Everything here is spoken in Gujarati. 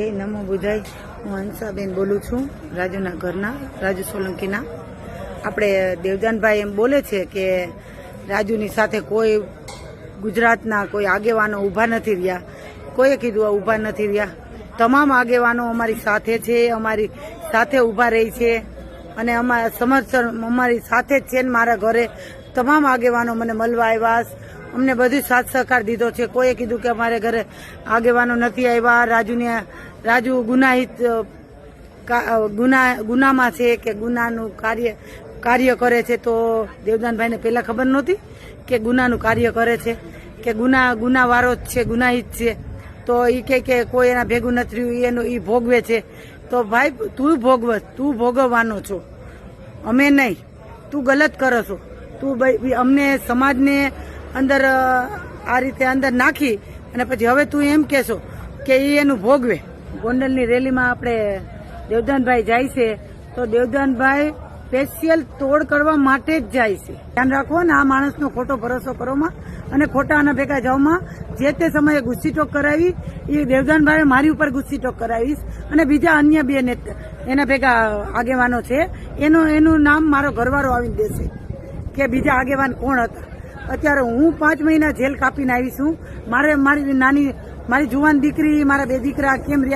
જય નમો બુધાય હું હંસાબેન બોલું છું રાજુના ઘરના, રાજુ સોલંકીના. આપણે દેવદાનભાઈ એમ બોલે છે કે રાજુની સાથે કોઈ ગુજરાતના કોઈ આગેવાનો ઊભા નથી રહ્યા. કોઈએ કીધું ઊભા નથી રહ્યા. તમામ આગેવાનો અમારી સાથે છે, અમારી સાથે ઊભા રહી છે અને અમારા સમર્થન અમારી સાથે જ છે મારા ઘરે. તમામ આગેવાનો મને મળવા આવ્યા. અમને બધું સાથ સહકાર દીધો છે. કોઈએ કીધું કે અમારે ઘરે આગેવાનો નથી આવ્યા. રાજુને, રાજુ ગુનાહિત ગુના, ગુનામાં છે કે ગુનાનું કાર્ય કાર્ય કરે છે તો દેવદાનભાઈને પહેલા ખબર નહોતી કે ગુનાનું કાર્ય કરે છે, કે ગુના ગુનાવાળો જ છે, ગુનાહિત છે. તો એ કે કે કોઈ એના ભેગું નથી રહ્યું એનું એ ભોગવે છે. તો ભાઈ, તું ભોગવ, તું ભોગવવાનો છો. અમે નહીં. તું ગલત કરો છો. તું અમને સમાજને અંદર આ રીતે અંદર નાખી અને પછી હવે તું એમ કહેશો કે એ એનું ભોગવે. ગોંડલની રેલીમાં આપણે દેવદાનભાઈ જાય છે. તો દેવદાનભાઈ સ્પેશિયલ તોડ કરવા માટે જ જાય છે. ધ્યાન રાખો ને, આ માણસનો ખોટો ભરોસો કરવામાં અને ખોટા આના ભેગા જવામાં જે તે સમયે ગુસ્સી ટોક કરાવી એ દેવદાનભાઈ મારી ઉપર ગુસ્સી ટોક કરાવીશ. અને બીજા અન્ય બે એના ભેગા આગેવાનો છે. એનું એનું નામ મારો ઘરવાળો આવી દેશે કે બીજા આગેવાન કોણ હતા. અત્યારે હું પાંચ મહિના જેલ કાપીને આવી છું મારે મારી નાની મારી જુવાન દીકરી, મારા બે દીકરા કેમ